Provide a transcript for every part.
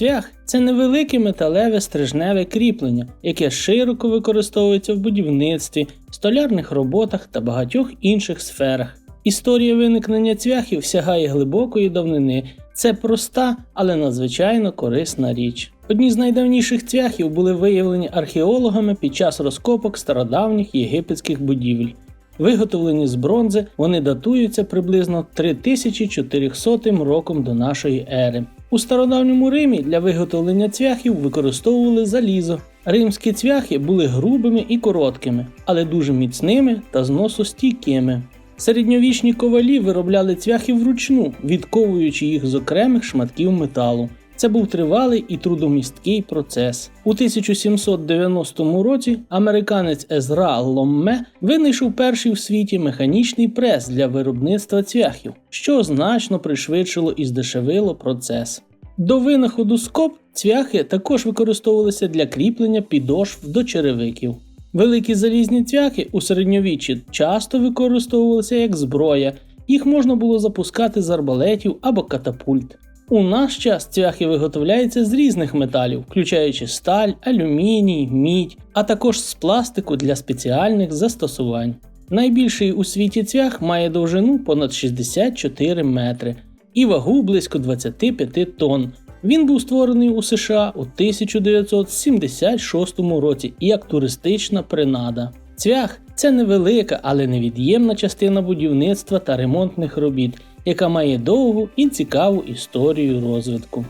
Цвях це невелике металеве стрижневе кріплення, яке широко використовується в будівництві, столярних роботах та багатьох інших сферах. Історія виникнення цвяхів сягає глибокої давнини. Це проста, але надзвичайно корисна річ. Одні з найдавніших цвяхів були виявлені археологами під час розкопок стародавніх єгипетських будівель. Виготовлені з бронзи, вони датуються приблизно 3400 роком до нашої ери. У стародавньому Римі для виготовлення цвяхів використовували залізо. Римські цвяхи були грубими і короткими, але дуже міцними та зносостійкими. Середньовічні ковалі виробляли цвяхи вручну, відковуючи їх з окремих шматків металу. Це був тривалий і трудомісткий процес. У 1790 році американець Езра Ломме винайшов перший в світі механічний прес для виробництва цвяхів, що значно пришвидшило і здешевило процес. До винаходу скоб цвяхи також використовувалися для кріплення підошв до черевиків. Великі залізні цвяхи у середньовіччі часто використовувалися як зброя, їх можна було запускати з арбалетів або катапульт. У наш час цвяхи виготовляються з різних металів, включаючи сталь, алюміній, мідь, а також з пластику для спеціальних застосувань. Найбільший у світі цвях має довжину понад 64 метри і вагу близько 25 тонн. Він був створений у США у 1976 році як туристична принада. Цвях це невелика, але невід'ємна частина будівництва та ремонтних робіт, яка має довгу і цікаву історію розвитку.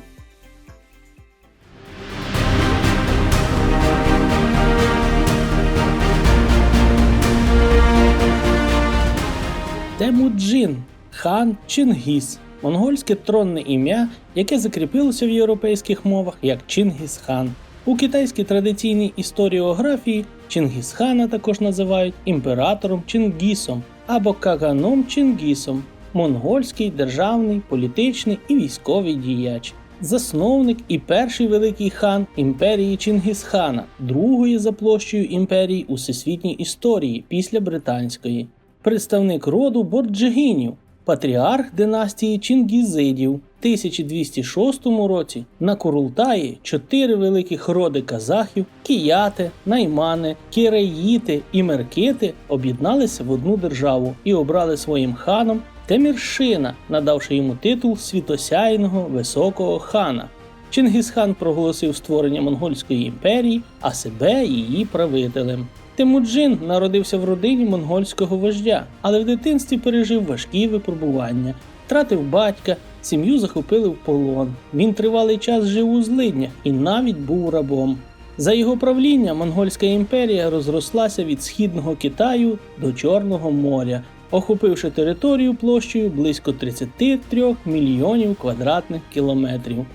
Темуджин хан Чингіс монгольське тронне ім'я, яке закріпилося в європейських мовах як Чингісхан. У китайській традиційній історіографії Чингісхана також називають імператором Чингісом або Каганом Чингісом, монгольський державний, політичний і військовий діяч. Засновник і перший великий хан імперії Чингісхана, другої за площею імперії у всесвітній історії після британської, представник роду Борджигінів, патріарх династії Чингізидів. У 1206 році на Курултаї чотири великих роди казахів кияти, наймани, кіреїти і меркити об'єдналися в одну державу і обрали своїм ханом Теміршина, надавши йому титул світосяйного високого хана. Чингісхан проголосив створення монгольської імперії, а себе її правителем. Темуджин народився в родині монгольського вождя, але в дитинстві пережив важкі випробування, втратив батька, сім'ю захопили в полон. Він тривалий час жив у злиднях і навіть був рабом. За його правління монгольська імперія розрослася від східного Китаю до Чорного моря, охопивши територію площею близько 33 мільйонів квадратних кілометрів.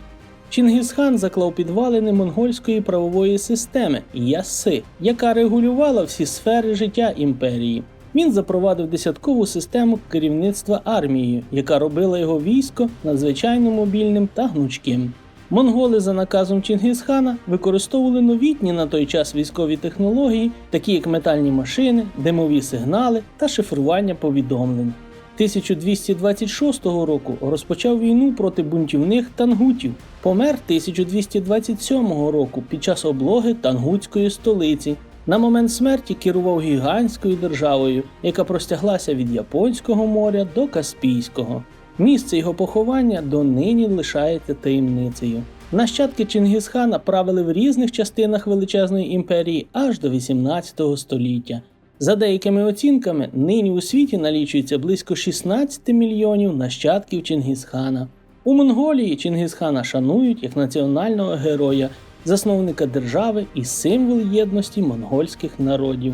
Чингісхан заклав підвалини монгольської правової системи Яси, яка регулювала всі сфери життя імперії. Він запровадив десяткову систему керівництва армією, яка робила його військо надзвичайно мобільним та гнучким. Монголи за наказом Чингісхана використовували новітні на той час військові технології, такі як метальні машини, димові сигнали та шифрування повідомлень. 1226 року розпочав війну проти бунтівних тангутів. Помер 1227 року під час облоги тангутської столиці. На момент смерті керував гігантською державою, яка простяглася від Японського моря до Каспійського. Місце його поховання донині лишається таємницею. Нащадки Чингісхана правили в різних частинах величезної імперії аж до 18 століття. За деякими оцінками, нині у світі налічується близько 16 мільйонів нащадків Чингісхана. У Монголії Чингісхана шанують як національного героя, засновника держави і символ єдності монгольських народів.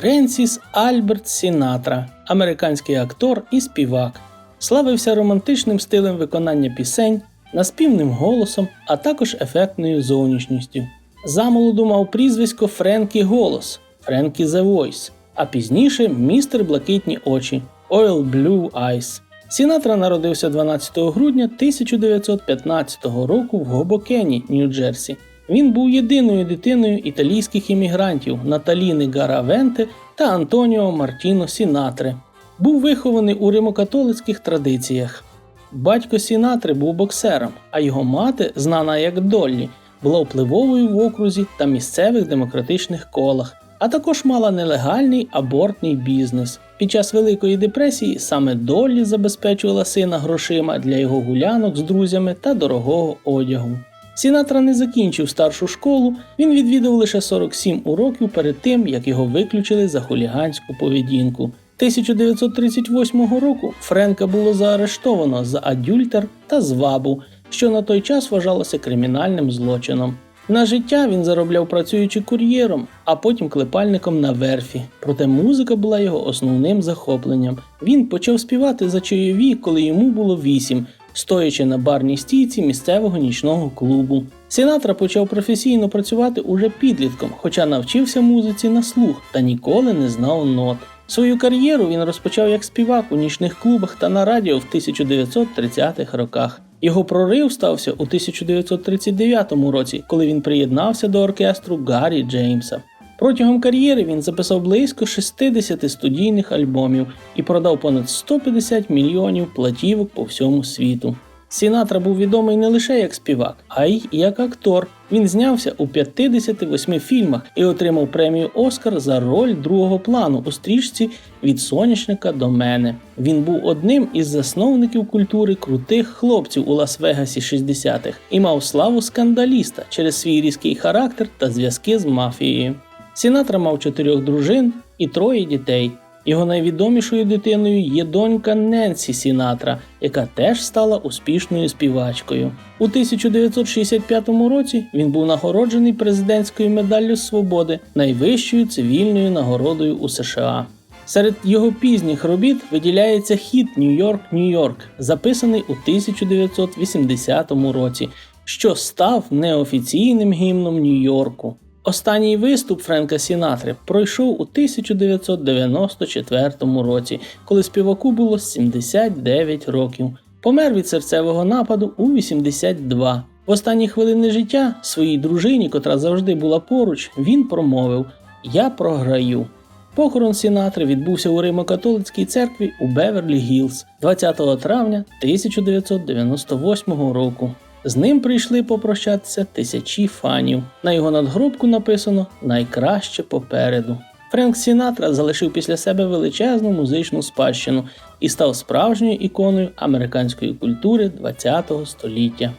Френсіс Альберт Сінатра, американський актор і співак, славився романтичним стилем виконання пісень, наспівним голосом, а також ефектною зовнішністю. Замолоду мав прізвисько Френкі Голос Френкі The Voice, а пізніше містер Блакитні очі Oil Blue Eyes. Сінатра народився 12 грудня 1915 року в Гобокені, Нью-Джерсі. Він був єдиною дитиною італійських іммігрантів Наталіни Гаравенте та Антоніо Мартіно Сінатри. Був вихований у римокатолицьких традиціях. Батько Сінатри був боксером, а його мати, знана як Доллі, була впливовою в окрузі та місцевих демократичних колах, а також мала нелегальний абортний бізнес. Під час Великої депресії саме Доллі забезпечувала сина грошима для його гулянок з друзями та дорогого одягу. Сінатра не закінчив старшу школу, він відвідав лише 47 уроків перед тим, як його виключили за хуліганську поведінку. 1938 року Френка було заарештовано за адюльтер та звабу, що на той час вважалося кримінальним злочином. На життя він заробляв працюючи кур'єром, а потім клепальником на верфі. Проте музика була його основним захопленням. Він почав співати за чайові, коли йому було вісім, стоячи на барній стійці місцевого нічного клубу. Сінатра почав професійно працювати уже підлітком, хоча навчився музиці на слух та ніколи не знав нот. Свою кар'єру він розпочав як співак у нічних клубах та на радіо в 1930-х роках. Його прорив стався у 1939 році, коли він приєднався до оркестру Гаррі Джеймса. Протягом кар'єри він записав близько 60 студійних альбомів і продав понад 150 мільйонів платівок по всьому світу. Сінатра був відомий не лише як співак, а й як актор. Він знявся у 58 фільмах і отримав премію Оскар за роль другого плану у стрічці від сонячника до мене. Він був одним із засновників культури крутих хлопців у Лас-Вегасі 60-х і мав славу скандаліста через свій різкий характер та зв'язки з мафією. Сінатра мав чотирьох дружин і троє дітей. Його найвідомішою дитиною є донька Ненсі Сінатра, яка теж стала успішною співачкою. У 1965 році він був нагороджений президентською медаллю свободи, найвищою цивільною нагородою у США. Серед його пізніх робіт виділяється хіт Нью-Йорк, Нью-Йорк, записаний у 1980 році, що став неофіційним гімном Нью-Йорку. Останній виступ Френка Сінатри пройшов у 1994 році, коли співаку було 79 років. Помер від серцевого нападу у 82. В останні хвилини життя своїй дружині, котра завжди була поруч, він промовив: Я програю. Похорон Сінатри відбувся у Римо-католицькій церкві у Беверлі Гілз 20 травня 1998 року. З ним прийшли попрощатися тисячі фанів. На його надгробку написано Найкраще попереду. Френк Сінатра залишив після себе величезну музичну спадщину і став справжньою іконою американської культури ХХ століття.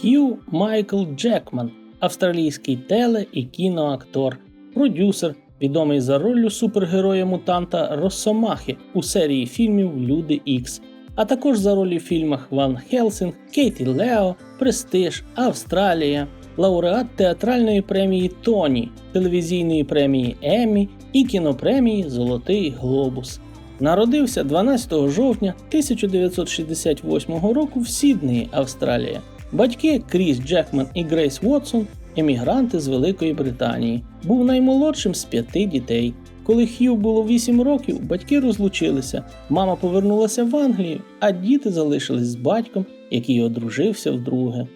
Хью Майкл Джекман, австралійський теле і кіноактор, продюсер, відомий за роллю супергероя-мутанта Росомахи у серії фільмів Люди Ікс, а також за ролі в фільмах Ван Хелсинг, Кейті Лео, Престиж, Австралія, лауреат театральної премії Тоні, телевізійної премії Еммі і кінопремії Золотий Глобус. Народився 12 жовтня 1968 року в Сіднеї, Австралія. Батьки Кріс Джекман і Грейс Вотсон емігранти з Великої Британії. Був наймолодшим з п'яти дітей. Коли Хью було 8 років, батьки розлучилися. Мама повернулася в Англію, а діти залишились з батьком, який одружився вдруге.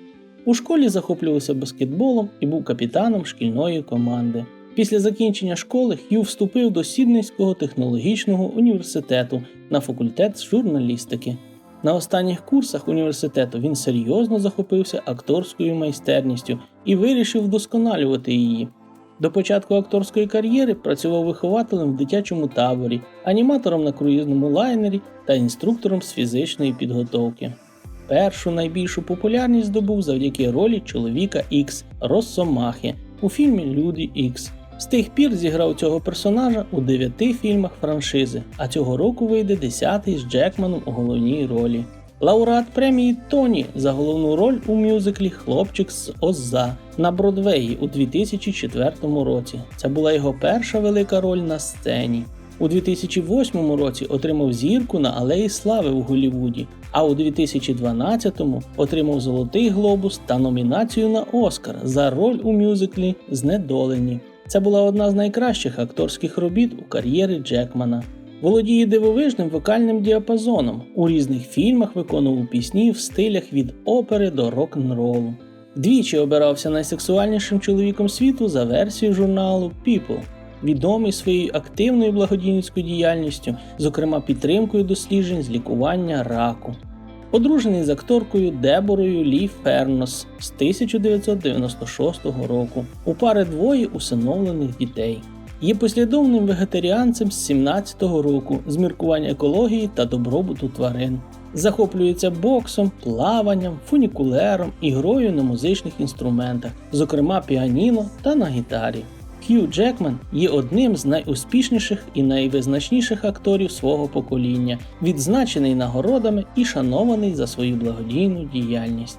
У школі захоплювався баскетболом і був капітаном шкільної команди. Після закінчення школи Хью вступив до Сіднейського технологічного університету на факультет журналістики. На останніх курсах університету він серйозно захопився акторською майстерністю і вирішив вдосконалювати її. До початку акторської кар'єри працював вихователем в дитячому таборі, аніматором на круїзному лайнері та інструктором з фізичної підготовки. Першу найбільшу популярність здобув завдяки ролі чоловіка Ікс Росомахи у фільмі Люди Ікс. З тих пір зіграв цього персонажа у дев'яти фільмах франшизи, а цього року вийде десятий з Джекманом у головній ролі. Лауреат премії Тоні за головну роль у мюзиклі Хлопчик з Озза на Бродвеї у 2004 році. Це була його перша велика роль на сцені. У 2008 році отримав зірку на Алеї Слави у Голлівуді, а у 2012-му отримав Золотий Глобус та номінацію на Оскар за роль у мюзиклі Знедолені. Це була одна з найкращих акторських робіт у кар'єрі Джекмана. Володіє дивовижним вокальним діапазоном. У різних фільмах виконував пісні в стилях від опери до рок-н-ролу. Двічі обирався найсексуальнішим чоловіком світу за версією журналу People, відомий своєю активною благодійницькою діяльністю, зокрема підтримкою досліджень з лікування раку. Одружений з акторкою Деборою Лі Фернос з 1996 року. У пари двоє усиновлених дітей. Є послідовним вегетаріанцем з 17-го року з міркування екології та добробуту тварин. Захоплюється боксом, плаванням, фунікулером і грою на музичних інструментах, зокрема піаніно та на гітарі. Хью Джекман є одним з найуспішніших і найвизначніших акторів свого покоління, відзначений нагородами і шанований за свою благодійну діяльність.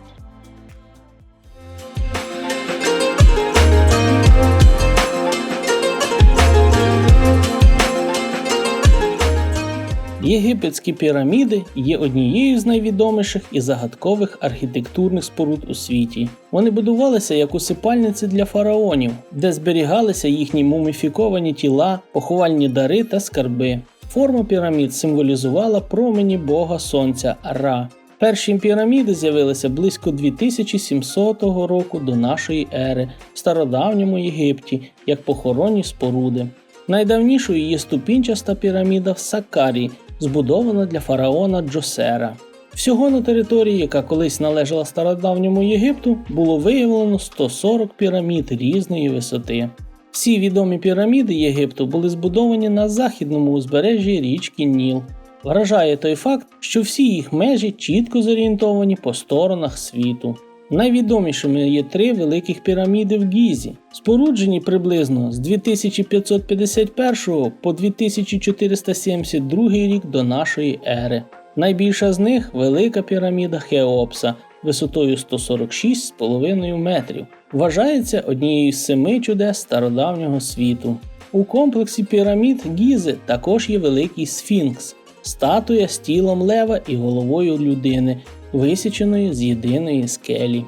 Єгипетські піраміди є однією з найвідоміших і загадкових архітектурних споруд у світі. Вони будувалися як усипальниці для фараонів, де зберігалися їхні муміфіковані тіла, поховальні дари та скарби. Форма пірамід символізувала промені бога сонця Ра. Перші піраміди з'явилися близько 2700 року до нашої ери в стародавньому Єгипті як похоронні споруди. Найдавнішою є ступінчаста піраміда в Сакарі, збудована для фараона Джосера. Всього на території, яка колись належала стародавньому Єгипту, було виявлено 140 пірамід різної висоти. Всі відомі піраміди Єгипту були збудовані на західному узбережжі річки Ніл. Вражає той факт, що всі їх межі чітко зорієнтовані по сторонах світу. Найвідомішими є три великих піраміди в Гізі, споруджені приблизно з 2551 по 2472 рік до нашої ери. Найбільша з них велика піраміда Хеопса висотою 146,5 метрів. Вважається однією з семи чудес стародавнього світу. У комплексі пірамід Гізи також є великий сфінкс, статуя з тілом лева і головою людини, висіченої з єдиної скелі.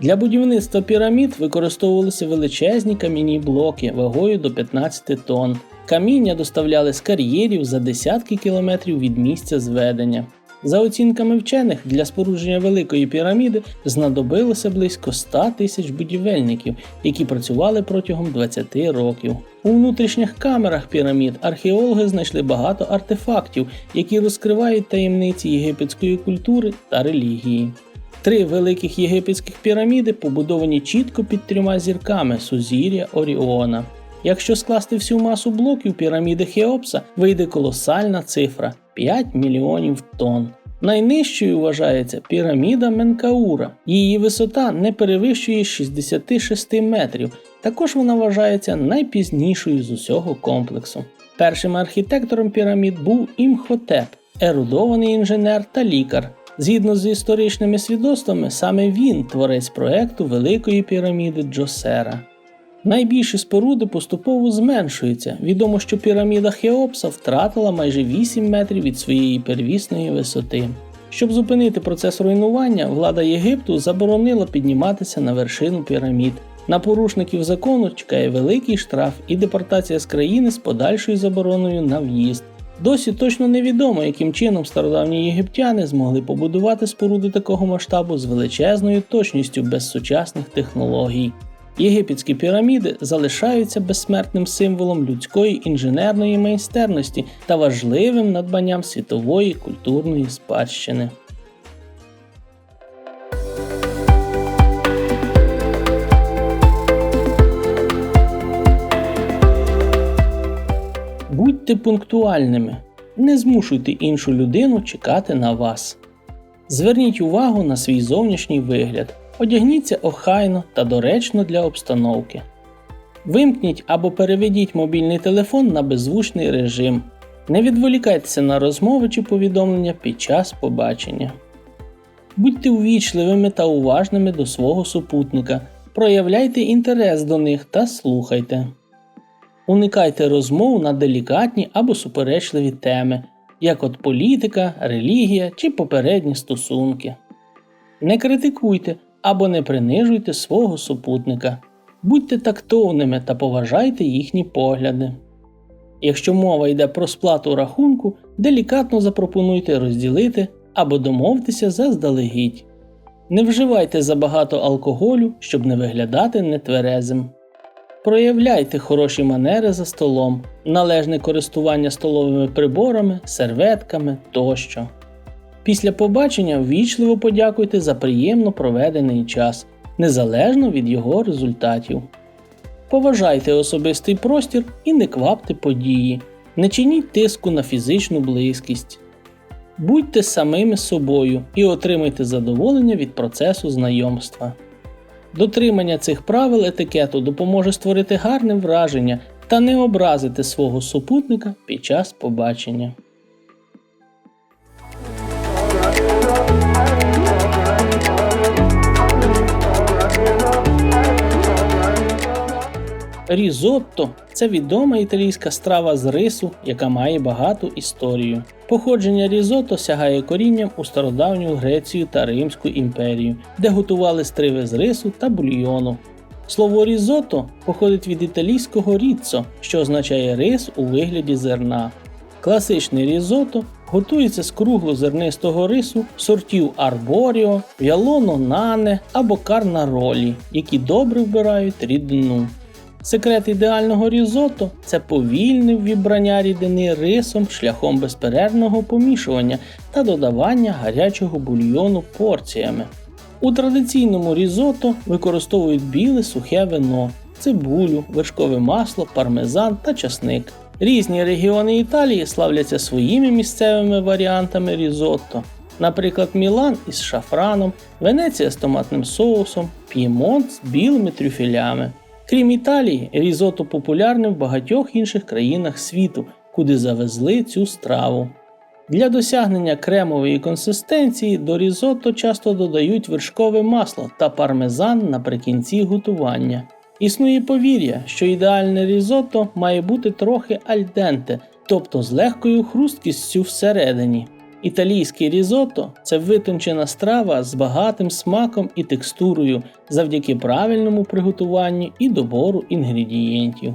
Для будівництва пірамід використовувалися величезні кам'яні блоки вагою до 15 тонн. Каміння доставляли з кар'єрів за десятки кілометрів від місця зведення. За оцінками вчених, для спорудження великої піраміди знадобилося близько 100 тисяч будівельників, які працювали протягом 20 років. У внутрішніх камерах пірамід археологи знайшли багато артефактів, які розкривають таємниці єгипетської культури та релігії. Три великих єгипетських піраміди побудовані чітко під трьома зірками сузір'я Оріона. Якщо скласти всю масу блоків піраміди Хеопса, вийде колосальна цифра 5 мільйонів тонн. Найнижчою вважається піраміда Менкаура. Її висота не перевищує 66 метрів. Також вона вважається найпізнішою з усього комплексу. Першим архітектором пірамід був Імхотеп, ерудований інженер та лікар. Згідно з історичними свідоцтвами, саме він творець проекту Великої піраміди Джосера. Найбільші споруди поступово зменшуються. Відомо, що піраміда Хеопса втратила майже 8 метрів від своєї первісної висоти. Щоб зупинити процес руйнування, влада Єгипту заборонила підніматися на вершину пірамід. На порушників закону чекає великий штраф і депортація з країни з подальшою забороною на в'їзд. Досі точно невідомо, яким чином стародавні єгиптяни змогли побудувати споруди такого масштабу з величезною точністю без сучасних технологій. Єгипетські піраміди залишаються безсмертним символом людської інженерної майстерності та важливим надбанням світової культурної спадщини. Будьте пунктуальними, не змушуйте іншу людину чекати на вас. Зверніть увагу на свій зовнішній вигляд. Одягніться охайно та доречно для обстановки. Вимкніть або переведіть мобільний телефон на беззвучний режим. Не відволікайтеся на розмови чи повідомлення під час побачення. Будьте увічливими та уважними до свого супутника. Проявляйте інтерес до них та слухайте. Уникайте розмов на делікатні або суперечливі теми, як от політика, релігія чи попередні стосунки. Не критикуйте або не принижуйте свого супутника. Будьте тактовними та поважайте їхні погляди. Якщо мова йде про сплату рахунку, делікатно запропонуйте розділити або домовтеся заздалегідь. Не вживайте забагато алкоголю, щоб не виглядати нетверезим. Проявляйте хороші манери за столом, належне користування столовими приборами, серветками тощо. Після побачення ввічливо подякуйте за приємно проведений час, незалежно від його результатів. Поважайте особистий простір і не квапте події, не чиніть тиску на фізичну близькість. Будьте самими собою і отримайте задоволення від процесу знайомства. Дотримання цих правил етикету допоможе створити гарне враження та не образити свого супутника під час побачення. Різотто це відома італійська страва з рису, яка має багату історію. Походження різотто сягає корінням у стародавню Грецію та Римську імперію, де готували стриви з рису та бульйону. Слово різотто походить від італійського ріццо, що означає рис у вигляді зерна. Класичний різотто готується з круглозернистого рису сортів арборіо, в'ялоно нане або карнаролі, які добре вбирають рідину. Секрет ідеального різотто це повільне ввібрання рідини рисом шляхом безперервного помішування та додавання гарячого бульйону порціями. У традиційному різотто використовують біле сухе вино, цибулю, вершкове масло, пармезан та часник. Різні регіони Італії славляться своїми місцевими варіантами різотто. Наприклад, Мілан із шафраном, Венеція з томатним соусом, П'ємонт з білими трюфелями. Крім Італії, різото популярне в багатьох інших країнах світу, куди завезли цю страву. Для досягнення кремової консистенції до різотто часто додають вершкове масло та пармезан наприкінці готування. Існує повір'я, що ідеальне різотто має бути трохи альденте, тобто з легкою хрусткістю всередині. Італійський різотто це витончена страва з багатим смаком і текстурою завдяки правильному приготуванню і добору інгредієнтів.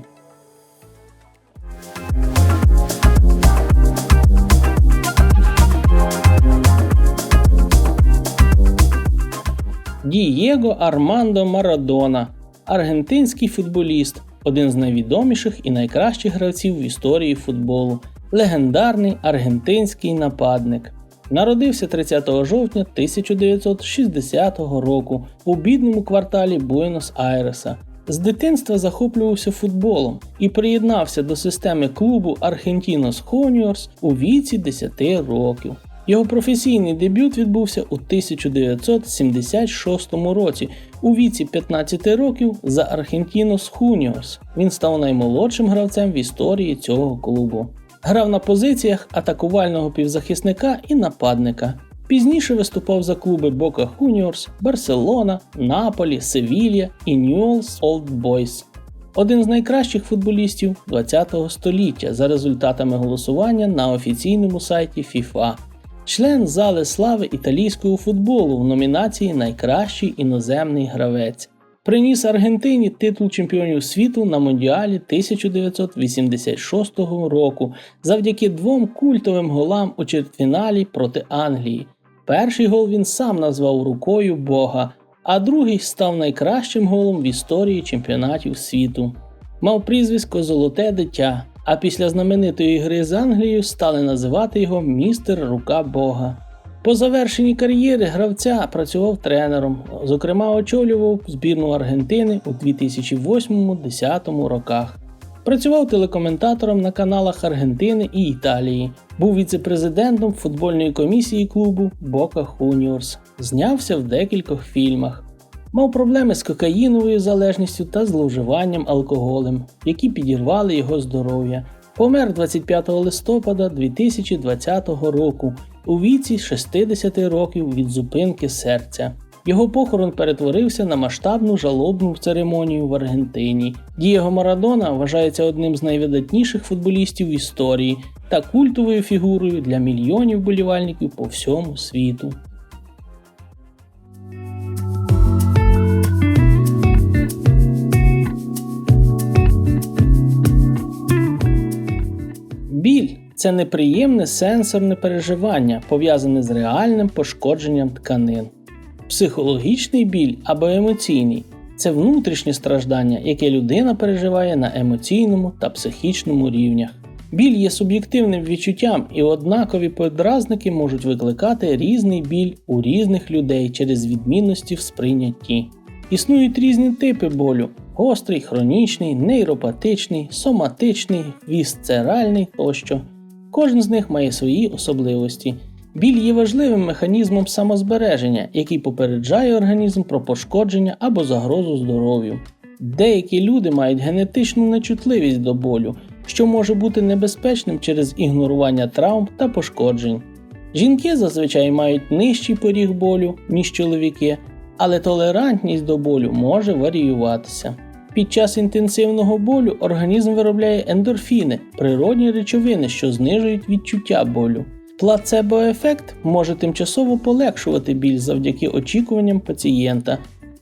Дієго Армандо Марадона, аргентинський футболіст, один з найвідоміших і найкращих гравців в історії футболу, легендарний аргентинський нападник. Народився 30 жовтня 1960 року у бідному кварталі Буенос-Айреса. З дитинства захоплювався футболом і приєднався до системи клубу Argentinos Juniors у віці 10 років. Його професійний дебют відбувся у 1976 році у віці 15 років за Argentinos Juniors. Він став наймолодшим гравцем в історії цього клубу. Грав на позиціях атакувального півзахисника і нападника. Пізніше виступав за клуби Boca Juniors, Барселона, Наполі, Севілья і Newell's Old Boys. Один з найкращих футболістів ХХ століття за результатами голосування на офіційному сайті FIFA. Член зали слави італійського футболу в номінації Найкращий іноземний гравець. Приніс Аргентині титул чемпіонів світу на Мондіалі 1986 року завдяки двом культовим голам у чвертьфіналі проти Англії. Перший гол він сам назвав рукою Бога, а другий став найкращим голом в історії чемпіонатів світу. Мав прізвисько Золоте дитя, а після знаменитої гри з Англією стали називати його Містер Рука Бога. По завершенні кар'єри гравця працював тренером, зокрема, очолював збірну Аргентини у 2008-10 роках. Працював телекоментатором на каналах Аргентини і Італії, був віце-президентом футбольної комісії клубу Boca Juniors, знявся в декількох фільмах. Мав проблеми з кокаїновою залежністю та зловживанням алкоголем, які підірвали його здоров'я. Помер 25 листопада 2020 року у віці 60 років від зупинки серця. Його похорон перетворився на масштабну жалобну церемонію в Аргентині. Дієго Марадона вважається одним з найвидатніших футболістів в історії та культовою фігурою для мільйонів болівальників по всьому світу. Це неприємне сенсорне переживання, пов'язане з реальним пошкодженням тканин. Психологічний біль або емоційний це внутрішнє страждання, яке людина переживає на емоційному та психічному рівнях. Біль є суб'єктивним відчуттям, і однакові подразники можуть викликати різний біль у різних людей через відмінності в сприйнятті. Існують різні типи болю: гострий, хронічний, нейропатичний, соматичний, вісцеральний тощо. Кожен з них має свої особливості. Біль є важливим механізмом самозбереження, який попереджає організм про пошкодження або загрозу здоров'ю. Деякі люди мають генетичну нечутливість до болю, що може бути небезпечним через ігнорування травм та пошкоджень. Жінки зазвичай мають нижчий поріг болю, ніж чоловіки, але толерантність до болю може варіюватися. Під час інтенсивного болю організм виробляє ендорфіни, природні речовини, що знижують відчуття болю. Плацебо-ефект може тимчасово полегшувати біль завдяки очікуванням пацієнта.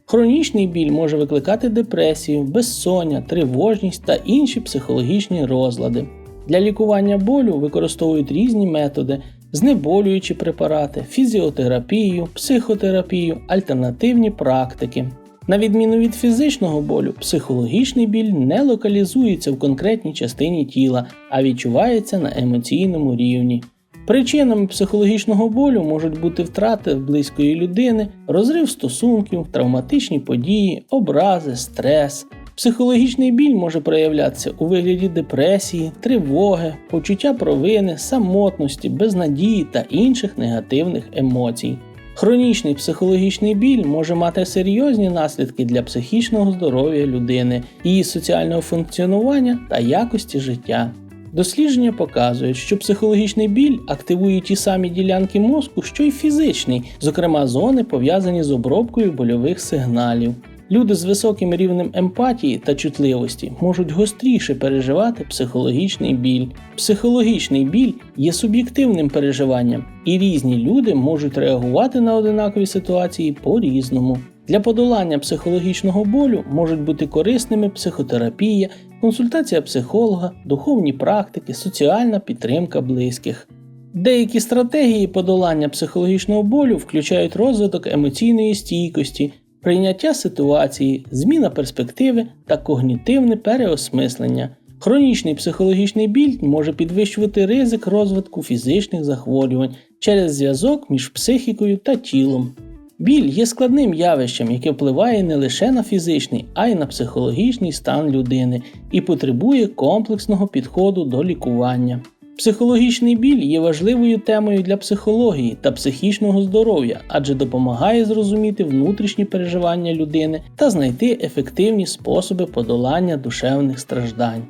Хронічний біль може викликати депресію, безсоння, тривожність та інші психологічні розлади. Для лікування болю використовують різні методи, знеболюючі препарати, фізіотерапію, психотерапію, альтернативні практики. На відміну від фізичного болю, психологічний біль не локалізується в конкретній частині тіла, а відчувається на емоційному рівні. Причинами психологічного болю можуть бути втрати близької людини, розрив стосунків, травматичні події, образи, стрес. Психологічний біль може проявлятися у вигляді депресії, тривоги, почуття провини, самотності, безнадії та інших негативних емоцій. Хронічний психологічний біль може мати серйозні наслідки для психічного здоров'я людини, її соціального функціонування та якості життя. Дослідження показують, що психологічний біль активує ті самі ділянки мозку, що й фізичний, зокрема зони, пов'язані з обробкою больових сигналів. Люди з високим рівнем емпатії та чутливості можуть гостріше переживати психологічний біль. Психологічний біль є суб'єктивним переживанням, і різні люди можуть реагувати на одинакові ситуації по-різному. Для подолання психологічного болю можуть бути корисними психотерапія, консультація психолога, духовні практики, соціальна підтримка близьких. Деякі стратегії подолання психологічного болю включають розвиток емоційної стійкості, прийняття ситуації, зміна перспективи та когнітивне переосмислення. Хронічний психологічний біль може підвищувати ризик розвитку фізичних захворювань через зв'язок між психікою та тілом. Біль є складним явищем, яке впливає не лише на фізичний, а й на психологічний стан людини і потребує комплексного підходу до лікування. Психологічний біль є важливою темою для психології та психічного здоров'я, адже допомагає зрозуміти внутрішні переживання людини та знайти ефективні способи подолання душевних страждань.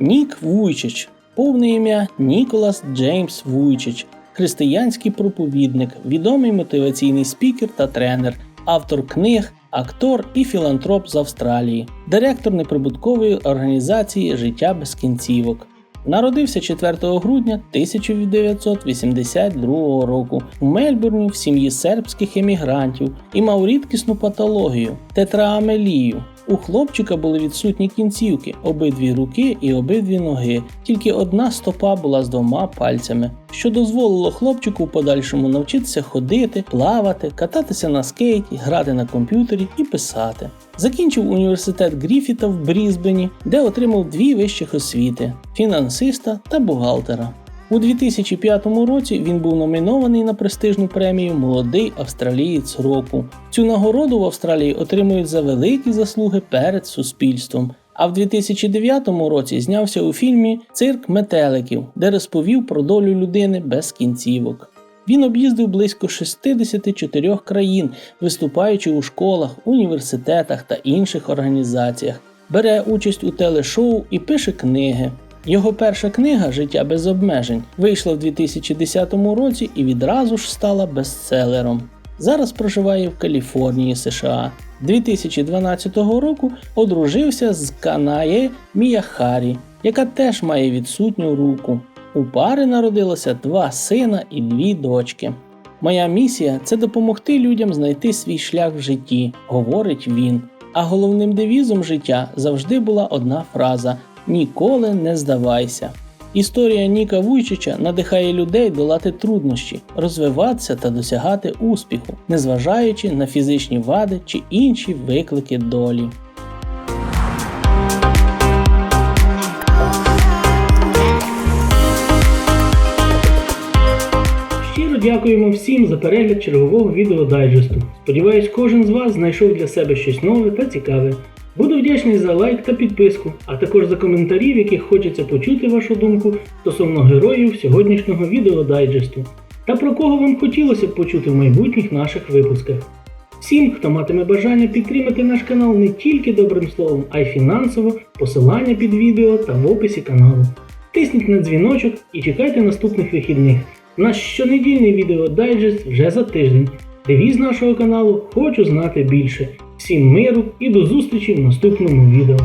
Нік Вуйчич, повне ім'я Ніколас Джеймс Вуйчич, християнський проповідник, відомий мотиваційний спікер та тренер, автор книг, актор і філантроп з Австралії, директор неприбуткової організації Життя без кінцівок. Народився 4 грудня 1982 року у Мельбурні в сім'ї сербських емігрантів і мав рідкісну патологію тетраамелію. У хлопчика були відсутні кінцівки, обидві руки і обидві ноги, тільки одна стопа була з двома пальцями, що дозволило хлопчику в подальшому навчитися ходити, плавати, кататися на скейті, грати на комп'ютері і писати. Закінчив університет Гріфіта в Брізбені, де отримав дві вищих освіти фінансиста та бухгалтера. У 2005 році він був номінований на престижну премію Молодий австралієць року. Цю нагороду в Австралії отримують за великі заслуги перед суспільством. А в 2009 році знявся у фільмі Цирк метеликів, де розповів про долю людини без кінцівок. Він об'їздив близько 64 країн, виступаючи у школах, університетах та інших організаціях, бере участь у телешоу і пише книги. Його перша книга Життя без обмежень вийшла в 2010 році і відразу ж стала бестселером. Зараз проживає в Каліфорнії, США. 2012 року одружився з Канає Міяхарі, яка теж має відсутню руку. У пари народилося два сина і дві дочки. Моя місія це допомогти людям знайти свій шлях в житті, говорить він. А головним девізом життя завжди була одна фраза: ніколи не здавайся. Історія Ніка Вуйчича надихає людей долати труднощі, розвиватися та досягати успіху, незважаючи на фізичні вади чи інші виклики долі. Щиро дякуємо всім за перегляд чергового відео дайджесту. Сподіваюсь, кожен з вас знайшов для себе щось нове та цікаве. Буду вдячний за лайк та підписку, а також за коментарі, в яких хочеться почути вашу думку стосовно героїв сьогоднішнього відео дайджесту та про кого вам хотілося б почути в майбутніх наших випусках. Всім, хто матиме бажання підтримати наш канал не тільки добрим словом, а й фінансово, посилання під відео та в описі каналу. Тисніть на дзвіночок і чекайте наступних вихідних. Наш щонедільний відео дайджест вже за тиждень. Девіз нашого каналу Хочу знати більше. Всім миру і до зустрічі в наступному відео.